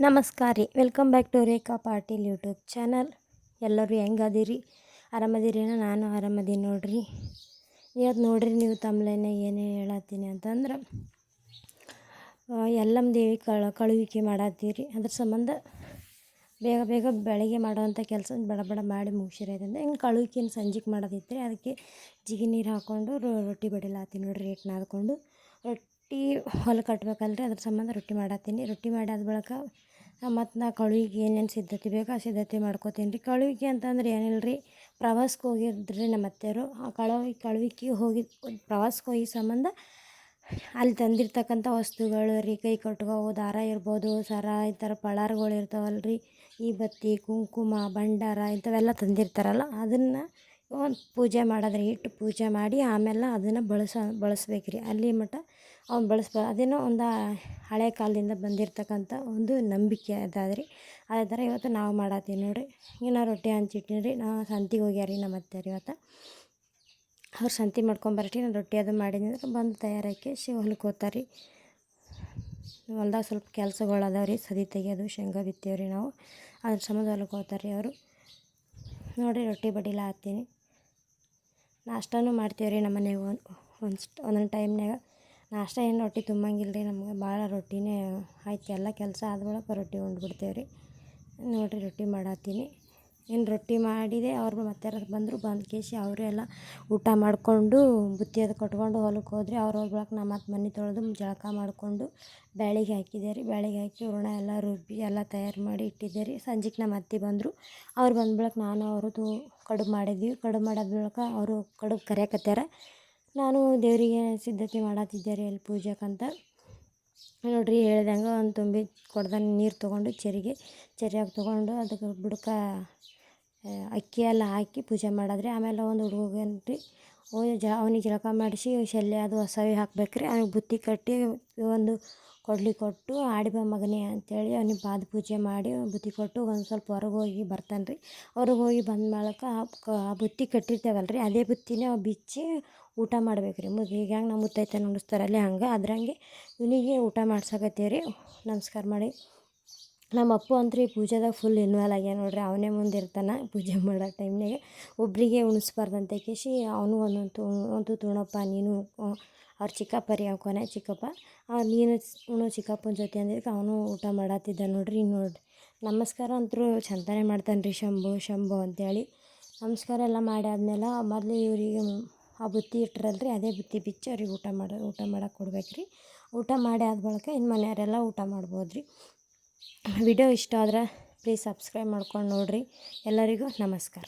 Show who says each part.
Speaker 1: ನಮಸ್ಕಾರ ರೀ. Welcome back to Rekha Patil YouTube channel ಎಲ್ಲರೂ ಹೆಂಗದಿರಿ? ಆರಾಮದಿರಿನ ನಾನು ಆರಾಮದೀನಿ ನೋಡ್ರಿ. ಇವತ್ತು ನೋಡ್ರಿ ನೀವು ತಮ್ಮಲೇನೆ ಏನೇ ಹೇಳತ್ತೀನಿ ಅಂತಂದ್ರೆ ಎಲ್ಲಮ್ಮ ದೇವಿ ಕಳ, ಕಳುವಿಕೆ ಮಾಡತ್ತೀರಿ. ಅದ್ರ ಸಂಬಂಧ ಬೇಗ ಬೇಗ ಬೆಳಗ್ಗೆ ಮಾಡೋವಂಥ ಕೆಲಸ ಬಡ ಬಡ ಮಾಡಿ ಮುಗಿಸಿರೋದ್ರಿಂದ ಹಿಂಗೆ ಕಳುವಿಕೆನ ಸಂಜೆಗೆ ಮಾಡೋದಿತ್ತು ರೀ ಅದಕ್ಕೆ ಜಿಗಿ ನೀರು ಹಾಕ್ಕೊಂಡು ರೊಟ್ಟಿ ಬಡಿಲಾತೀನಿ ನೋಡ್ರಿ ಏಟ್ ನಾದ್ಕೊಂಡು ರೊಟ್ಟಿ ಹೊಲ ಕಟ್ಬೇಕಲ್ರಿ, ಅದ್ರ ಸಂಬಂಧ ರೊಟ್ಟಿ ಮಾಡತ್ತೀನಿ. ರೊಟ್ಟಿ ಮಾಡಾದ ಬಳಿಕ ಮತ್ತು ನಾ ಕಳುವಿಗೆ ಏನೇನು ಸಿದ್ಧತೆ ಬೇಕು ಆ ಸಿದ್ಧತೆ ಮಾಡ್ಕೋತೀನಿ ರೀ ಕಳುವಿಕೆ ಅಂತಂದ್ರೆ ಏನಿಲ್ಲ ರೀ ಪ್ರವಾಸಕ್ಕೆ ಹೋಗಿದ್ರಿ ನಮ್ಮ ಅತ್ತೆಯವರು. ಆ ಕಳುವಿ, ಕಳುವಿಕೆ ಹೋಗಿ ಪ್ರವಾಸಕ್ಕೆ ಹೋಗಿ ಸಂಬಂಧ ಅಲ್ಲಿ ತಂದಿರ್ತಕ್ಕಂಥ ವಸ್ತುಗಳು ರೀ, ಕೈ ಕಟ್ಕೋ ದಾರ ಇರ್ಬೋದು, ಸರ, ಈ ಥರ ಪಳಾರ್ಗಳು ಇರ್ತಾವಲ್ಲ ರೀ ಈ ಬತ್ತಿ, ಕುಂಕುಮ, ಭಂಡಾರ ಇಂಥವೆಲ್ಲ ತಂದಿರ್ತಾರಲ್ಲ, ಅದನ್ನು ಒಂದು ಪೂಜೆ ಮಾಡಿದ್ರೆ. ಇಟ್ಟು ಪೂಜೆ ಮಾಡಿ ಆಮೇಲೆ ಅದನ್ನು ಬಳಸ ಬಳಸ್ಬೇಕು ರೀ ಅಲ್ಲಿ ಮಟ್ಟ ಅವ್ನು ಬಳಸ್ಬೋದು ಅದೇನೋ ಒಂದು ಹಳೆ ಕಾಲದಿಂದ ಬಂದಿರತಕ್ಕಂಥ ಒಂದು ನಂಬಿಕೆ ಅದಾದ್ರಿ. ಅದೇ ಥರ ಇವತ್ತು ನಾವು ಮಾಡತ್ತೀವಿ ನೋಡಿರಿ. ಇನ್ನು ರೊಟ್ಟಿ ಹಂಚಿಟ್ಟಿನಿ ರೀ. ನಾವು ಸಂತಿಗೆ ಹೋಗ್ಯಾರಿ ನಮ್ಮ ಅತ್ತೆಯರು ಇವತ್ತು. ಅವ್ರು ಸಂತಿ ಮಾಡ್ಕೊಂಬರ್ರಿ ನಾನು ರೊಟ್ಟಿ ಅದು ಮಾಡಿದ್ರೆ ಬಂದು ತಯಾರಾಕಿ ಶಿವ ಹೊಲಕ್ಕೆ ಹೋಗ್ತಾರೆ. ಹೊಲ್ದಾಗ ಸ್ವಲ್ಪ ಕೆಲಸಗಳು ಅದಾವೆ ರೀ. ಸದಿ ತೆಗಿಯೋದು, ಶೇಂಗಾ ಬಿತ್ತೇವೆ ನಾವು. ಅದ್ರ ಸಂಬಂಧ ಹೊಲಕ್ಕೆ ಹೋಗ್ತಾರೆ ಅವರು. ನೋಡಿರಿ ರೊಟ್ಟಿ ಬಡಿಲ ಹಾಕ್ತೀನಿ ನಾಷ್ಟನೂ ಮಾಡ್ತೀವಿ ರೀ ನಮ್ಮ ಮನೆಗೆ ಒಂದು ಒಂದು, ಒಂದೊಂದು ಟೈಮ್ನಾಗ ನಾಷ್ಟ ಏನು ರೊಟ್ಟಿ ತುಂಬಂಗಿಲ್ಲ ರೀ, ನಮ್ಗೆ ಭಾಳ ರೊಟ್ಟಿನೇ ಆಯ್ತು. ಎಲ್ಲ ಕೆಲಸ ಆದ ರೊಟ್ಟಿ ಉಂಡ್ಬಿಡ್ತೇವೆ ರೀ. ನೋಡಿರಿ ರೊಟ್ಟಿ ಮಾಡತ್ತೀನಿ ಏನು ರೊಟ್ಟಿ ಮಾಡಿದೆ, ಅವ್ರು ಮತ್ತೆ ಬಂದರು, ಬಂದು ಕೇಸಿ ಅವರೇ ಎಲ್ಲ ಊಟ ಮಾಡಿಕೊಂಡು ಬುತ್ತಿ ಅದು ಕಟ್ಕೊಂಡು ಹೊಲಕ್ಕೆ ಹೋದ್ರಿ. ಅವ್ರು ಹೋದ ನಮ್ಮ ಮತ್ತೆ ಮನೆ ತೊಳೆದು ಜಳಕ ಮಾಡಿಕೊಂಡು ಬ್ಯಾಳಿಗೆ ಹಾಕಿದೆ ರೀ. ಬ್ಯಾಳಿಗೆ ಹಾಕಿ ಹೂರ್ಣ ಎಲ್ಲ ರುಬ್ಬಿ ಎಲ್ಲ ತಯಾರು ಮಾಡಿ ಇಟ್ಟಿದ್ದೆ ರೀ. ಸಂಜೆಗೆ ನಮ್ಮ ಅತ್ತೆ ಬಂದರು. ಅವ್ರು ಬಂದ ಬಳಿಕ ನಾನು ಅವ್ರದ್ದು ಕಡುಬು ಮಾಡಿದ್ವಿ. ಕಡುಬು ಮಾಡಿದ ಬಳಿಕ ಅವರು ಕಡುಬು ಕರಿಯಕತ್ಯಾರ ನಾನು ದೇವರಿಗೆ ಸಿದ್ಧತೆ ಮಾಡತ್ತಿದ್ದೆ ರೀ ಅಲ್ಲಿ ಪೂಜೆಗಂತ ನೋಡಿರಿ ಹೇಳ್ದಂಗೆ ಒಂದು ತುಂಬಿ ಕೊಡ್ದಾನ ನೀರು ತೊಗೊಂಡು ಚೆರಿಗೆ, ಚೆರಿಯಾಗಿ ತೊಗೊಂಡು ಅದಕ್ಕೆ ಬುಡಕ ಅಕ್ಕಿ ಎಲ್ಲ ಹಾಕಿ ಪೂಜೆ ಮಾಡಿದ್ರಿ ಆಮೇಲೆ ಒಂದು ಹುಡುಗನ್ರಿ ಜ ಅವ್ನಿಗೆ ಜಳಕ ಮಾಡಿಸಿ ಶಲ್ಯ ಅದು ಹೊಸವಿ ಹಾಕ್ಬೇಕು ರೀ ಅವ್ನಿಗೆ ಬುತ್ತಿ ಕಟ್ಟಿ ಒಂದು ಕೊಡ್ಲಿ ಕೊಟ್ಟು ಆಡಿ ಬಾ ಮಗನೇ ಅಂತೇಳಿ ಅವ್ನಿಗೆ ಪಾದ ಪೂಜೆ ಮಾಡಿ ಬುತ್ತಿ ಕೊಟ್ಟು ಒಂದು ಸ್ವಲ್ಪ ಹೊರಗೆ ಹೋಗಿ ಬರ್ತಾನೆ ರೀ. ಹೊರಗೆ ಹೋಗಿ ಬಂದ ಮೇಲಕ್ಕೆ ಆ ಬುತ್ತಿ ಕಟ್ಟಿರ್ತೇವಲ್ಲ ರೀ ಅದೇ ಬುತ್ತಿನೇ ಅವು ಬಿಚ್ಚಿ ಊಟ ಮಾಡ್ಬೇಕು ರೀ ಮುಗಿ, ಈಗ ಹೆಂಗೆ ಮುತ್ತೈತೆ ನುಡಿಸ್ತಾರಲ್ಲಿ ಹಂಗೆ, ಅದ್ರಂಗೆ ಇವನಿಗೆ ಊಟ ಮಾಡ್ಸಕತ್ತೀವಿ ರೀ ನಮಸ್ಕಾರ ಮಾಡಿ. ನಮ್ಮ ಅಪ್ಪು ಅಂತೂ ಈ ಪೂಜೆದಾಗ ಫುಲ್ ಇನ್ವಾಲ್ ಆಗ್ಯಾನ ನೋಡ್ರಿ. ಅವನೇ ಮುಂದೆ ಇರ್ತಾನೆ ಪೂಜೆ ಮಾಡೋ ಟೈಮ್ನಾಗೆ ಒಬ್ಬರಿಗೆ ಉಣಿಸ್ಬಾರ್ದಂತ ಕೇಶಿ, ಅವನು ಒಂದೊಂದು ಒಂದು ತುಣಪ್ಪ ನೀನು ಅವ್ರ ಚಿಕ್ಕಪ್ಪ ರೀ ಅವ್ನ ಕೊನೆ ಚಿಕ್ಕಪ್ಪ. ನೀನು ಉಣು ಚಿಕ್ಕಪ್ಪನ ಜೊತೆ ಅಂದಿದ್ದಕ್ಕೆ ಅವನು ಊಟ ಮಾಡತ್ತಿದ್ದ ನೋಡ್ರಿ. ನೋಡ್ರಿ ನಮಸ್ಕಾರ ಅಂತರೂ ಚಂದನೆ ಮಾಡ್ತಾನೆ ರೀ ಶಂಭು ಶಂಭು ಅಂತೇಳಿ. ನಮಸ್ಕಾರ ಎಲ್ಲ ಮಾಡಿ ಆದ್ಮೇಲೆ ಮೊದಲು ಇವರಿಗೆ ಆ ಬುತ್ತಿ ಇಟ್ಟರಲ್ರಿ ಅದೇ ಬುತ್ತಿ ಬಿಚ್ಚಿ ಅವ್ರಿಗೆ ಊಟ ಮಾಡಿ, ಊಟ ಮಾಡಕ್ಕೆ ಕೊಡ್ಬೇಕು ರೀ ಊಟ ಮಾಡಿ ಆದ ಬಳಿಕ ಇನ್ನು ಮನೆಯವರೆಲ್ಲ ಊಟ ಮಾಡ್ಬೋದು ರೀ ವಿಡಿಯೋ ಇಷ್ಟ ಆದ್ರೆ ಪ್ಲೀಸ್ ಸಬ್ಸ್ಕ್ರೈಬ್ ಮಾಡ್ಕೊಂಡು ನೋಡಿರಿ. ಎಲ್ಲರಿಗೂ ನಮಸ್ಕಾರ.